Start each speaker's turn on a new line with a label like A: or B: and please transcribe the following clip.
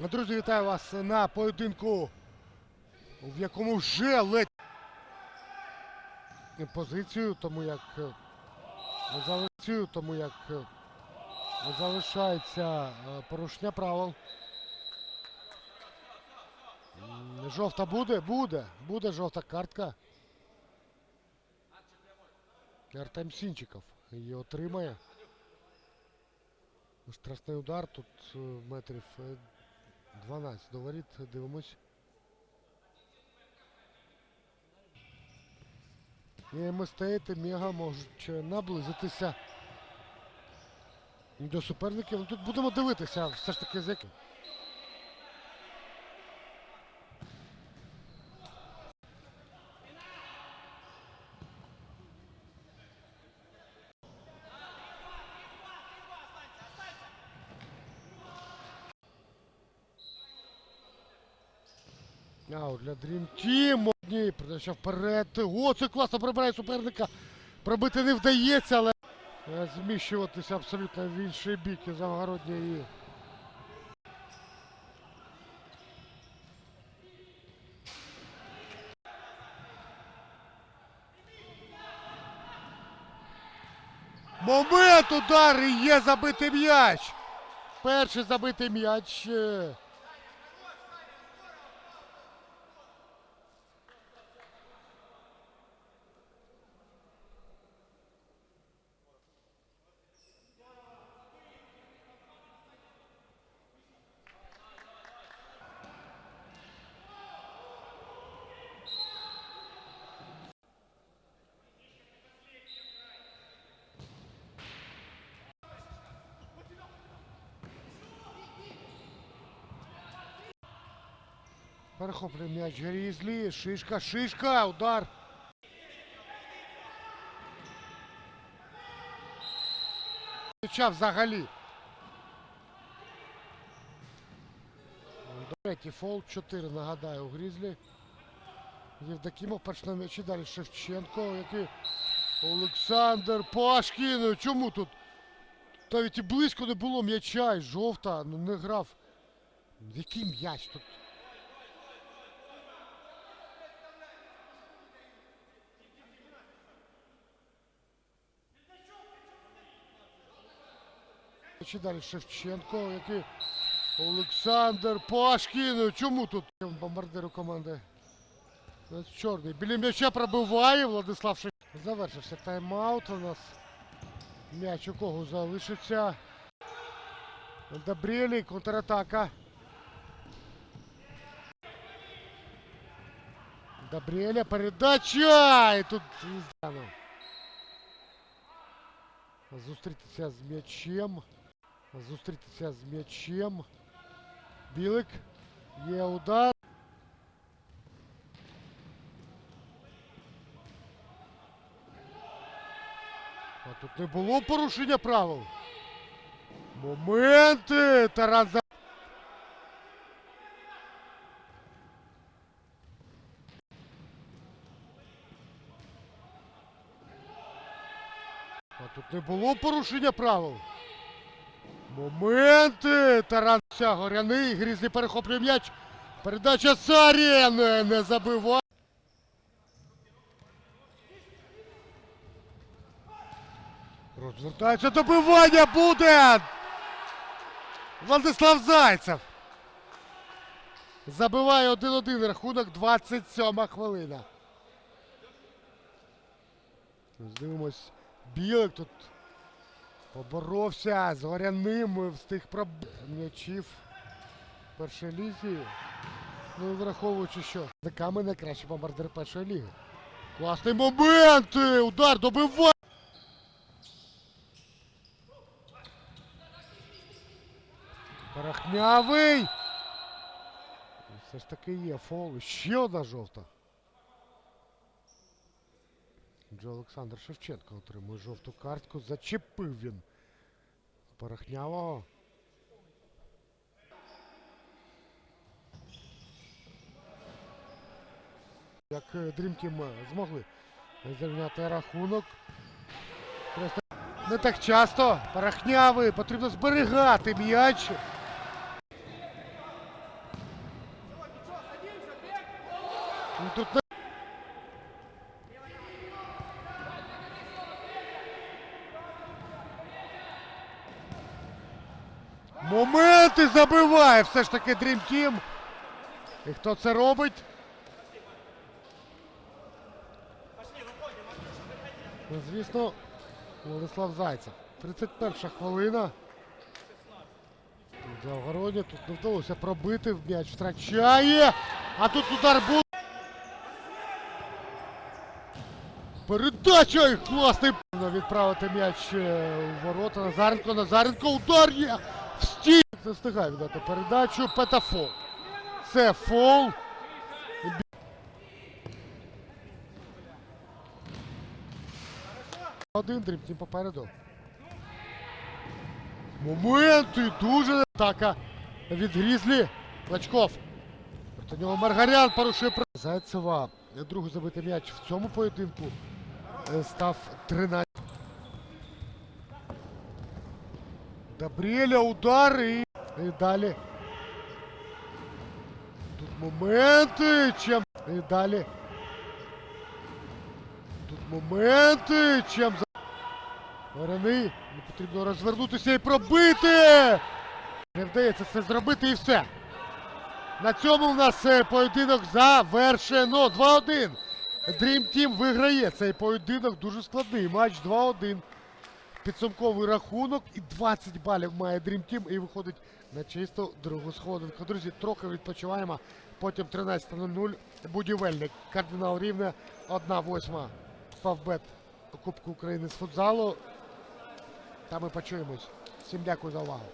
A: Друзі, вітаю вас на поєдинку, в якому вже ледь позицію, тому як е, залишаю, тому як е, залишається е, порушення правил. Жовта буде? Буде. Буде жовта картка. Артем Сінчиков її отримає. Страшний удар тут е, метрів е, 12 до. Дивимось. І Местейт і Мега можуть е, наблизитися до суперників. Ну, Тут будемо дивитися все ж таки з яким. Аут для Dream Team. Ні, передача вперед. О, це класно прибирає суперника. Пробити не вдається, але е, зміщуватися абсолютно в інший бік і Завгородня і. Момент удар і є забитий м'яч. Перший забитий м'яч. Перехоплює м'яч Грізлі. Шишка, шишка, удар. М'яча взагалі. Третій фол, 4, нагадаю, у Грізлі. Євдокімов на м'ячі, далі Шевченко, який Олександр Пашкін. Чому тут? Навіть і близько не було м'яча, і жовта, ну не грав. Який м'яч тут? Чи далі Шевченко, який Олександр Пашкін. Ну, Чому тут бомбардиру команди? Чорний. Біля м'яча пробиває Владислав Шевченко. Завершився тайм-аут у нас. М'яч у кого залишиться. Добрєлі, контратака. Добрєля, передача! І тут. Зустрітися з м'ячем. Зустрітися з м'ячем. Білик. Є удар. А тут не було порушення правил. Моменти! Таран за... А тут не було порушення правил. Моменти! Таран Ся, Горяний, Грізний перехоплює м'яч. Передача Сарін не забиває. Розвертається добивання буде! Владислав Зайцев. Забиває 1-1 рахунок 27 хвилина. Ось Дивимось. Білик тут поборовся з горяним, встиг проб... м'ячів першої лізі. Ну, враховуючи, що Деками найкращий бомбардир першої ліги. Класний момент! Удар добиває! Порохнявий! Все ж таки є фол. Ще одна жовта. Отже, Олександр Шевченко отримує жовту картку. Зачепив він Порохнявого. Як е, Дрімкім е, змогли зрівняти рахунок. Не так часто. Парахнявий, Потрібно зберігати м'яч. Ну, тут Моменти забиває все ж таки Dream Team. І хто це робить? Ну, звісно, Владислав Зайцев. 31 хвилина. Тут Завгороді тут не вдалося пробити, в м'яч втрачає. А тут удар був. Передача і класний відправити м'яч е, у ворота. Назаренко, Назаренко, удар є! Не встигає віддати передачу. Петафол. Це фол. Один дрібні попереду. Моменти дуже атака від Грізлі. Лачков. Проти нього Маргарян порушує Зайцева. Другий забитий м'яч в цьому поєдинку е, став 13. Добрєля удар і, і далі. Тут моменти. Чим і далі. Тут моменти. Чим. Ворони. Не потрібно розвернутися і пробити. Не вдається це зробити і все. На цьому у нас е, поєдинок завершено. 2-1. Dream Team виграє цей поєдинок. Дуже складний матч 2-1. Підсумковий рахунок і 20 балів має Dream Team і виходить на чисту другу сходинку. Друзі, трохи відпочиваємо. Потім 13.00 будівельник. Кардинал Рівне 1-8. Фавбет Кубку України з футзалу. Та ми почуємось. Всім дякую за увагу.